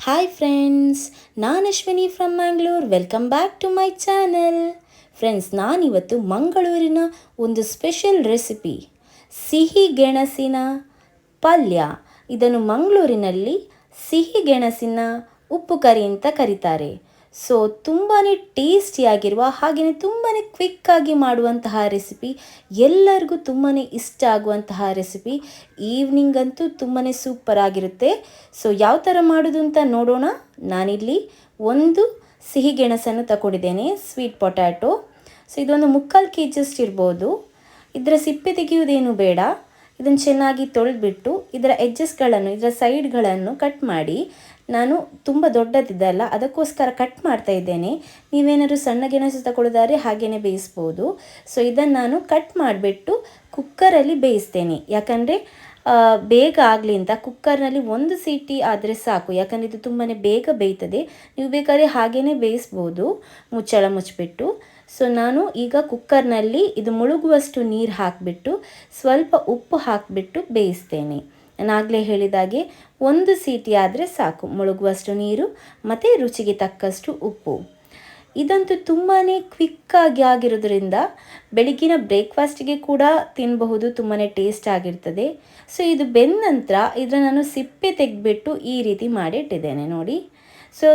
Hi friends ನಾನು Ashwini from Mangalore welcome back to my channel friends ನಾನಿವತ್ತು ಮಂಗಳೂರಿನ ಒಂದು ಸ್ಪೆಷಲ್ ರೆಸಿಪಿ ಸಿಹಿ ಗೆಣಸಿನ ಪಲ್ಯ. ಇದನ್ನು ಮಂಗಳೂರಿನಲ್ಲಿ ಸಿಹಿ ಗೆಣಸಿನ ಉಪ್ಪು ಕರಿ ಅಂತ ಕರೀತಾರೆ. ಸೊ ತುಂಬಾ ಟೇಸ್ಟಿಯಾಗಿರುವ ಹಾಗೆಯೇ ತುಂಬಾ ಕ್ವಿಕ್ಕಾಗಿ ಮಾಡುವಂತಹ ರೆಸಿಪಿ ಎಲ್ಲರಿಗೂ ತುಂಬಾ ಇಷ್ಟ ಆಗುವಂತಹ ರೆಸಿಪಿ ಈವ್ನಿಂಗ್ ಅಂತೂ ತುಂಬಾ ಸೂಪರ್ ಆಗಿರುತ್ತೆ. ಸೊ ಯಾವ ಥರ ಮಾಡೋದು ಅಂತ ನೋಡೋಣ. ನಾನಿಲ್ಲಿ ಒಂದು ಸಿಹಿ ಗೆಣಸನ್ನು ತಗೊಂಡಿದ್ದೇನೆ ಸ್ವೀಟ್ ಪೊಟ್ಯಾಟೊ ಸೊ ಇದೊಂದು ಮುಕ್ಕಾಲು ಕೆ ಜಿಯಷ್ಟು ಇರ್ಬೋದು. ಇದರ ಸಿಪ್ಪೆ ತೆಗೆಯುವುದೇನು ಬೇಡ. ಇದನ್ನು ಚೆನ್ನಾಗಿ ತೊಳೆದ್ಬಿಟ್ಟು ಇದರ ಎಡ್ಜಸ್ಗಳನ್ನು ಇದರ ಸೈಡ್ಗಳನ್ನು ಕಟ್ ಮಾಡಿ, ನಾನು ತುಂಬ ದೊಡ್ಡದಿದ್ದಲ್ಲ ಅದಕ್ಕೋಸ್ಕರ ಕಟ್ ಮಾಡ್ತಾ ಇದ್ದೇನೆ. ನೀವೇನಾದರೂ ಸಣ್ಣ ಗೆಣಸು ತಗೊಳ್ಳೋದಾದ್ರೆ ಹಾಗೆಯೇ ಬೇಯಿಸ್ಬೋದು. ಸೊ ಇದನ್ನು ನಾನು ಕಟ್ ಮಾಡಿಬಿಟ್ಟು ಕುಕ್ಕರಲ್ಲಿ ಬೇಯಿಸ್ತೇನೆ. ಯಾಕಂದರೆ ಬೇಗ ಆಗಲಿ ಅಂತ ಕುಕ್ಕರ್ನಲ್ಲಿ ಒಂದು ಸೀಟಿ ಆದರೆ ಸಾಕು. ಯಾಕಂದರೆ ಇದು ತುಂಬಾ ಬೇಗ ಬೇಯ್ತದೆ. ನೀವು ಬೇಕಾದ್ರೆ ಹಾಗೆಯೇ ಬೇಯಿಸ್ಬೋದು. ಮುಚ್ಚಳ ಮುಚ್ಚಿಬಿಟ್ಟು. ಸೊ ನಾನು ಈಗ ಕುಕ್ಕರ್ನಲ್ಲಿ ಇದು ಮುಳುಗುವಷ್ಟು ನೀರು ಹಾಕಿಬಿಟ್ಟು ಸ್ವಲ್ಪ ಉಪ್ಪು ಹಾಕಿಬಿಟ್ಟು ಬೇಯಿಸ್ತೇನೆ. ನಾನಾಗಲೇ ಹೇಳಿದಾಗೆ ಒಂದು ಸೀಟಿ ಆದರೆ ಸಾಕು ಮುಳುಗುವಷ್ಟು ನೀರು ಮತ್ತು ರುಚಿಗೆ ತಕ್ಕಷ್ಟು ಉಪ್ಪು. ಇದಂತೂ ತುಂಬಾ ಕ್ವಿಕ್ಕಾಗಿ ಆಗಿರೋದ್ರಿಂದ ಬೆಳಗಿನ ಬ್ರೇಕ್ಫಾಸ್ಟಿಗೆ ಕೂಡ ತಿನ್ನಬಹುದು ತುಂಬಾ ಟೇಸ್ಟ್ ಆಗಿರ್ತದೆ. ಸೊ ಇದು ಬೆಂದ ನಂತರ ಇದರ ನಾನು ಸಿಪ್ಪೆ ತೆಗೆದ್ಬಿಟ್ಟು ಈ ರೀತಿ ಮಾಡಿಟ್ಟಿದ್ದೇನೆ ನೋಡಿ. ಸೊ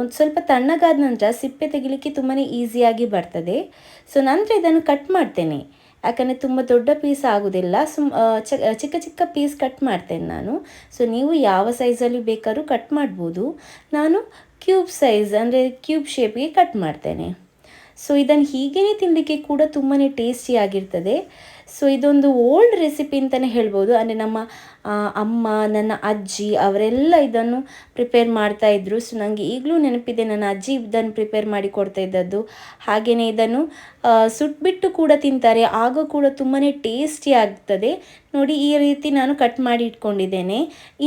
ಒಂದು ಸ್ವಲ್ಪ ತಣ್ಣಗಾದ ನಂತರ ಸಿಪ್ಪೆ ತೆಗಿಲಿಕ್ಕೆ ತುಂಬಾ ಈಸಿಯಾಗಿ ಬರ್ತದೆ. ಸೊ ನಂತರ ಇದನ್ನು ಕಟ್ ಮಾಡ್ತೇನೆ. ಯಾಕಂದರೆ ತುಂಬ ದೊಡ್ಡ ಪೀಸ್ ಆಗೋದಿಲ್ಲ. ಸುಮ್ ಚಿಕ್ಕ ಚಿಕ್ಕ ಪೀಸ್ ಕಟ್ ಮಾಡ್ತೇನೆ ನಾನು. ಸೊ ನೀವು ಯಾವ ಸೈಜಲ್ಲಿ ಬೇಕಾದ್ರೂ ಕಟ್ ಮಾಡ್ಬೋದು. ನಾನು ಕ್ಯೂಬ್ ಸೈಜ್ ಅಂದರೆ ಕ್ಯೂಬ್ ಶೇಪ್ಗೆ ಕಟ್ ಮಾಡ್ತೇನೆ. ಸೊ ಇದನ್ನು ಹೀಗೇ ತಿನ್ನಲಿಕ್ಕೆ ಕೂಡ ತುಂಬಾ ಟೇಸ್ಟಿಯಾಗಿರ್ತದೆ ಸೊ ಇದೊಂದು ಓಲ್ಡ್ ರೆಸಿಪಿ ಅಂತಲೇ ಹೇಳ್ಬೋದು. ಅಂದರೆ ನಮ್ಮ ಅಮ್ಮ, ನನ್ನ ಅಜ್ಜಿ ಅವರೆಲ್ಲ ಇದನ್ನು ಪ್ರಿಪೇರ್ ಮಾಡ್ತಾ ಇದ್ದರು ಸೊ ನನಗೆ ಈಗಲೂ ನೆನಪಿದೆ ನನ್ನ ಅಜ್ಜಿ ಇದನ್ನು ಪ್ರಿಪೇರ್ ಮಾಡಿ ಕೊಡ್ತಾ ಇದ್ದದ್ದು. ಹಾಗೆಯೇ ಇದನ್ನು ಸುಟ್ಬಿಟ್ಟು ಕೂಡ ತಿಂತಾರೆ. ಆಗ ಕೂಡ ತುಂಬಾ ಟೇಸ್ಟಿ ಆಗ್ತದೆ. ನೋಡಿ, ಈ ರೀತಿ ನಾನು ಕಟ್ ಮಾಡಿ ಇಟ್ಕೊಂಡಿದ್ದೇನೆ.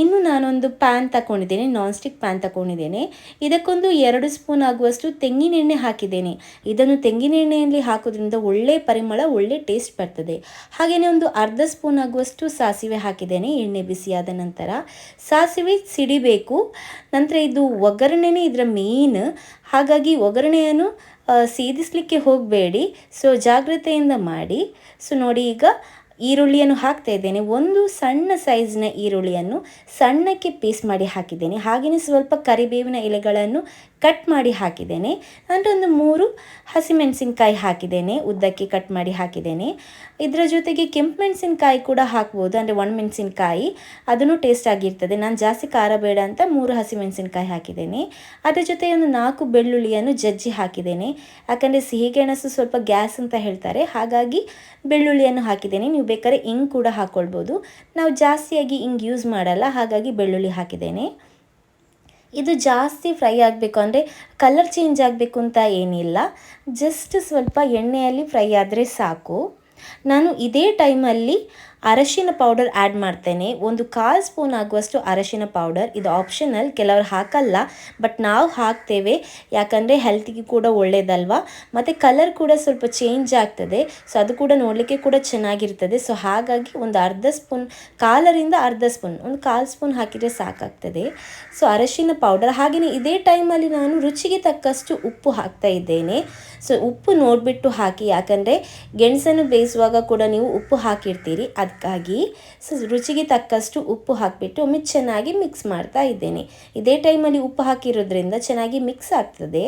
ಇನ್ನು ನಾನೊಂದು ಪ್ಯಾನ್ ತಗೊಂಡಿದ್ದೇನೆ ನಾನ್ ಸ್ಟಿಕ್ ಪ್ಯಾನ್ ತಗೊಂಡಿದ್ದೇನೆ ಇದಕ್ಕೊಂದು ಎರಡು ಸ್ಪೂನ್ ಆಗುವಷ್ಟು ತೆಂಗಿನೆಣ್ಣೆ ಹಾಕಿದ್ದೇನೆ. ಇದನ್ನು ತೆಂಗಿನೆಣ್ಣೆಯಲ್ಲಿ ಹಾಕೋದ್ರಿಂದ ಒಳ್ಳೆ ಪರಿಮಳ, ಒಳ್ಳೆ ಟೇಸ್ಟ್ ಬರ್ತದೆ. ಹಾಗೆಯೇ ಒಂದು ಅರ್ಧ ಸ್ಪೂನ್ ಆಗುವಷ್ಟು ಸಾಸಿವೆ ಹಾಕಿದ್ದೇನೆ, ಎಣ್ಣೆ ಬಿಸಿಯಾದ ನಂತರ. ಸಾಸಿವೆ ಸಿಡಿಬೇಕು, ನಂತರ ಇದು ಒಗ್ಗರಣೆನೇ ಇದರ ಮೇನ್ ಹಾಗಾಗಿ ಒಗ್ಗರಣೆಯನ್ನು ಸೇದಿಸಲಿಕ್ಕೆ ಹೋಗಬೇಡಿ. ಸೊ ಜಾಗ್ರತೆಯಿಂದ ಮಾಡಿ. ಸೊ ನೋಡಿ ಈಗ ಈರುಳ್ಳಿಯನ್ನು ಹಾಕ್ತಾ ಇದ್ದೇನೆ. ಒಂದು ಸಣ್ಣ ಸೈಜ್ನ ಈರುಳ್ಳಿಯನ್ನು ಸಣ್ಣಕ್ಕೆ ಪೀಸ್ ಮಾಡಿ ಹಾಕಿದ್ದೇನೆ. ಹಾಗೆಯೇ ಸ್ವಲ್ಪ ಕರಿಬೇವಿನ ಎಲೆಗಳನ್ನು ಕಟ್ ಮಾಡಿ ಹಾಕಿದ್ದೇನೆ. ಅಂದರೆ ಒಂದು ಮೂರು ಹಸಿಮೆಣಸಿನ್ಕಾಯಿ ಹಾಕಿದ್ದೇನೆ. ಉದ್ದಕ್ಕೆ ಕಟ್ ಮಾಡಿ ಹಾಕಿದ್ದೇನೆ. ಇದರ ಜೊತೆಗೆ ಕೆಂಪು ಮೆಣಸಿನ್ಕಾಯಿ ಕೂಡ ಹಾಕ್ಬೋದು. ಅಂದರೆ ಒಣಮೆಣಸಿನ್ಕಾಯಿ ಅದನ್ನು ಟೇಸ್ಟ್ ಆಗಿರ್ತದೆ. ನಾನು ಜಾಸ್ತಿ ಖಾರ ಬೇಡ ಅಂತ ಮೂರು ಹಸಿಮೆಣಸಿನ್ಕಾಯಿ ಹಾಕಿದ್ದೇನೆ. ಅದರ ಜೊತೆ ಒಂದು ನಾಲ್ಕು ಬೆಳ್ಳುಳ್ಳಿಯನ್ನು ಜಜ್ಜಿ ಹಾಕಿದ್ದೇನೆ. ಯಾಕಂದರೆ ಸಿಹಿಗೆಣಸು ಸ್ವಲ್ಪ ಗ್ಯಾಸ್ ಅಂತ ಹೇಳ್ತಾರೆ. ಹಾಗಾಗಿ ಬೆಳ್ಳುಳ್ಳಿಯನ್ನು ಹಾಕಿದ್ದೇನೆ. ನೀವು ಬೇಕಾದ್ರೆ ಇಂಗ್ ಕೂಡ ಹಾಕ್ಕೊಳ್ಬೋದು ನಾವು ಜಾಸ್ತಿಯಾಗಿ ಇಂಗ್ ಯೂಸ್ ಮಾಡಲ್ಲ. ಹಾಗಾಗಿ ಬೆಳ್ಳುಳ್ಳಿ ಹಾಕಿದ್ದೇನೆ. ಇದು ಜಾಸ್ತಿ ಫ್ರೈ ಆಗಬೇಕು ಅಂದರೆ ಕಲರ್ ಚೇಂಜ್ ಆಗಬೇಕು ಅಂತ ಏನಿಲ್ಲ. ಜಸ್ಟ್ ಸ್ವಲ್ಪ ಎಣ್ಣೆಯಲ್ಲಿ ಫ್ರೈ ಆದರೆ ಸಾಕು. ನಾನು ಇದೇ ಟೈಮಲ್ಲಿ ಅರಶಿನ ಪೌಡರ್ ಆ್ಯಡ್ ಮಾಡ್ತೇನೆ. ಒಂದು ಕಾಲು ಸ್ಪೂನ್ ಆಗುವಷ್ಟು ಅರಶಿನ ಪೌಡರ್ ಇದು ಆಪ್ಷನಲ್ ಕೆಲವರು ಹಾಕಲ್ಲ ಬಟ್ ನಾವು ಹಾಕ್ತೇವೆ. ಯಾಕಂದರೆ ಹೆಲ್ತಿಗೆ ಕೂಡ ಒಳ್ಳೆಯದಲ್ವಾ ಮತ್ತು ಕಲರ್ ಕೂಡ ಸ್ವಲ್ಪ ಚೇಂಜ್ ಆಗ್ತದೆ. ಸೊ ಅದು ಕೂಡ ನೋಡಲಿಕ್ಕೆ ಕೂಡ ಚೆನ್ನಾಗಿರ್ತದೆ. ಸೊ ಹಾಗಾಗಿ ಒಂದು ಅರ್ಧ ಸ್ಪೂನ್, ಕಾಲರಿಂದ ಅರ್ಧ ಸ್ಪೂನ್, ಒಂದು ಕಾಲು ಸ್ಪೂನ್ ಹಾಕಿದರೆ ಸಾಕಾಗ್ತದೆ. ಸೊ ಅರಶಿನ ಪೌಡರ್ ಹಾಗೆಯೇ ಇದೇ ಟೈಮಲ್ಲಿ ನಾನು ರುಚಿಗೆ ತಕ್ಕಷ್ಟು ಉಪ್ಪು ಹಾಕ್ತಾ ಇದ್ದೇನೆ. ಸೊ ಉಪ್ಪು ನೋಡಿಬಿಟ್ಟು ಹಾಕಿ, ಯಾಕಂದರೆ ಗೆಣಸನ್ನು ಬೇಯಿಸುವಾಗ ಕೂಡ ನೀವು ಉಪ್ಪು ಹಾಕಿರ್ತೀರಿ. ಅದಕ್ಕಾಗಿ ಸೊ ರುಚಿಗೆ ತಕ್ಕಷ್ಟು ಉಪ್ಪು ಹಾಕಿಬಿಟ್ಟು ಒಮ್ಮೆ ಚೆನ್ನಾಗಿ ಮಿಕ್ಸ್ ಮಾಡ್ತಾ ಇದ್ದೇನೆ. ಇದೇ ಟೈಮಲ್ಲಿ ಉಪ್ಪು ಹಾಕಿರೋದ್ರಿಂದ ಚೆನ್ನಾಗಿ ಮಿಕ್ಸ್ ಆಗ್ತದೆ.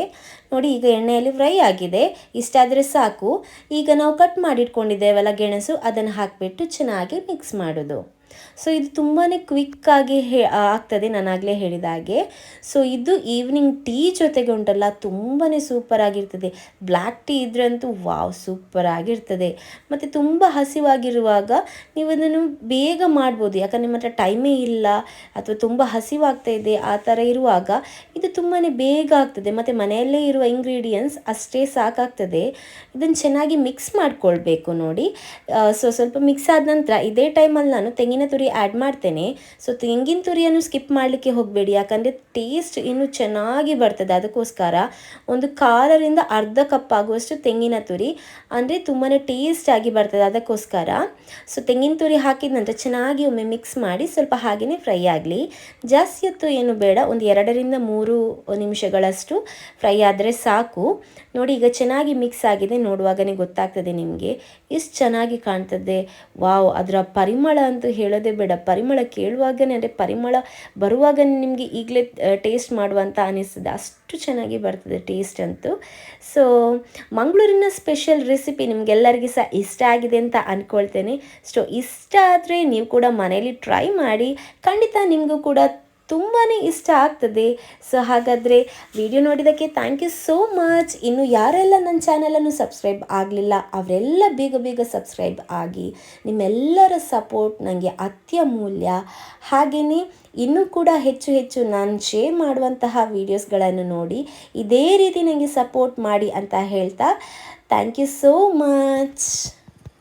ನೋಡಿ, ಈಗ ಎಣ್ಣೆಯಲ್ಲಿ ಫ್ರೈ ಆಗಿದೆ. ಇಷ್ಟಾದರೆ ಸಾಕು. ಈಗ ನಾವು ಕಟ್ ಮಾಡಿಟ್ಕೊಂಡಿದ್ದೇವಲ್ಲ ಗೆಣಸು, ಅದನ್ನು ಹಾಕಿಬಿಟ್ಟು ಚೆನ್ನಾಗಿ ಮಿಕ್ಸ್ ಮಾಡೋದು. ಸೊ ಇದು ತುಂಬಾ ಕ್ವಿಕ್ಕಾಗಿ ಹೇ ಆಗ್ತದೆ ನಾನಾಗಲೇ ಹೇಳಿದ ಹಾಗೆ. ಸೊ ಇದು ಈವ್ನಿಂಗ್ ಟೀ ಜೊತೆಗೆ ಉಂಟಲ್ಲ ತುಂಬಾ ಸೂಪರ್ ಆಗಿರ್ತದೆ. ಬ್ಲ್ಯಾಕ್ ಟೀ ಇದ್ರಂತೂ ವಾವ್ ಸೂಪರ್ ಆಗಿರ್ತದೆ. ಮತ್ತು ತುಂಬ ಹಸಿವಾಗಿರುವಾಗ ನೀವು ಅದನ್ನು ಬೇಗ ಮಾಡ್ಬೋದು. ಯಾಕಂದರೆ ನಿಮ್ಮ ಹತ್ರ ಟೈಮೇ ಇಲ್ಲ, ಅಥವಾ ತುಂಬ ಹಸಿವಾಗ್ತಾ ಇದೆ, ಆ ಥರ ಇರುವಾಗ ಇದು ತುಂಬಾ ಬೇಗ ಆಗ್ತದೆ. ಮತ್ತು ಮನೆಯಲ್ಲೇ ಇರುವ ಇಂಗ್ರೀಡಿಯೆಂಟ್ಸ್ ಅಷ್ಟೇ ಸಾಕಾಗ್ತದೆ. ಇದನ್ನು ಚೆನ್ನಾಗಿ ಮಿಕ್ಸ್ ಮಾಡಿಕೊಳ್ಬೇಕು ನೋಡಿ. ಸೊ ಸ್ವಲ್ಪ ಮಿಕ್ಸ್ ಆದ ನಂತರ ಇದೇ ಟೈಮಲ್ಲಿ ನಾನು ತೆಂಗಿನ ತೆಂಗಿನ ತುರಿ ಆ್ಯಡ್ ಮಾಡ್ತೇನೆ. ಸೊ ತೆಂಗಿನ ತುರಿಯನ್ನು ಸ್ಕಿಪ್ ಮಾಡಲಿಕ್ಕೆ ಹೋಗಬೇಡಿ. ಯಾಕಂದರೆ ಟೇಸ್ಟ್ ಇನ್ನೂ ಚೆನ್ನಾಗಿ ಬರ್ತದೆ. ಅದಕ್ಕೋಸ್ಕರ ಒಂದು ಕಾಲರಿಂದ ಅರ್ಧ ಕಪ್ ಆಗುವಷ್ಟು ತೆಂಗಿನ ತುರಿ, ಅಂದರೆ ತುಂಬಾ ಟೇಸ್ಟ್ ಆಗಿ ಬರ್ತದೆ ಅದಕ್ಕೋಸ್ಕರ. ಸೊ ತೆಂಗಿನ ತುರಿ ಹಾಕಿದ ನಂತರ ಚೆನ್ನಾಗಿ ಒಮ್ಮೆ ಮಿಕ್ಸ್ ಮಾಡಿ ಸ್ವಲ್ಪ ಹಾಗೆಯೇ ಫ್ರೈ ಆಗಲಿ. ಜಾಸ್ತಿ ಹೊತ್ತು ಏನು ಬೇಡ. ಒಂದು ಎರಡರಿಂದ ಮೂರು ನಿಮಿಷಗಳಷ್ಟು ಫ್ರೈ ಆದರೆ ಸಾಕು. ನೋಡಿ, ಈಗ ಚೆನ್ನಾಗಿ ಮಿಕ್ಸ್ ಆಗಿದೆ ನೋಡುವಾಗಲೇ ಗೊತ್ತಾಗ್ತದೆ ನಿಮಗೆ. ಎಷ್ಟು ಚೆನ್ನಾಗಿ ಕಾಣ್ತದೆ. ವಾವ್, ಅದರ ಪರಿಮಳ ಅಂತೂ ಹೇಳೋದೇ ಬೇಡ. ಪರಿಮಳ ಕೇಳುವಾಗನೇ ಅಂದರೆ ಪರಿಮಳ ಬರುವಾಗ ನಿಮಗೆ ಈಗಲೇ ಟೇಸ್ಟ್ ಮಾಡುವಂತ ಅನಿಸ್ತದೆ. ಅಷ್ಟು ಚೆನ್ನಾಗಿ ಬರ್ತದೆ ಟೇಸ್ಟ್ ಅಂತೂ. ಸೊ ಮಂಗಳೂರಿನ ಸ್ಪೆಷಲ್ ರೆಸಿಪಿ ನಿಮಗೆಲ್ಲರಿಗೂ ಸಹ ಇಷ್ಟ ಆಗಿದೆ ಅಂತ ಅಂದ್ಕೊಳ್ತೇನೆ ಸೊ ಇಷ್ಟ ಆದರೆ ನೀವು ಕೂಡ ಮನೆಯಲ್ಲಿ ಟ್ರೈ ಮಾಡಿ, ಖಂಡಿತ ನಿಮಗೂ ಕೂಡ ತುಂಬಾ ಇಷ್ಟ ಆಗ್ತದೆ. ಸೊ ಹಾಗಾದರೆ ವಿಡಿಯೋ ನೋಡಿದ್ದಕ್ಕೆ ಥ್ಯಾಂಕ್ ಯು ಸೋ ಮಚ್ ಇನ್ನು ಯಾರೆಲ್ಲ ನನ್ನ ಚಾನಲನ್ನು ಸಬ್ಸ್ಕ್ರೈಬ್ ಆಗಲಿಲ್ಲ, ಅವರೆಲ್ಲ ಬೇಗ ಬೇಗ ಸಬ್ಸ್ಕ್ರೈಬ್ ಆಗಿ ನಿಮ್ಮೆಲ್ಲರ ಸಪೋರ್ಟ್ ನನಗೆ ಅತ್ಯಮೂಲ್ಯ. ಹಾಗೆಯೇ ಇನ್ನೂ ಕೂಡ ಹೆಚ್ಚು ಹೆಚ್ಚು ನಾನು ಶೇರ್ ಮಾಡುವಂತಹ ವೀಡಿಯೋಸ್ಗಳನ್ನು ನೋಡಿ ಇದೇ ರೀತಿ ನನಗೆ ಸಪೋರ್ಟ್ ಮಾಡಿ ಅಂತ ಹೇಳ್ತಾ ಥ್ಯಾಂಕ್ ಯು ಸೋ ಮಚ್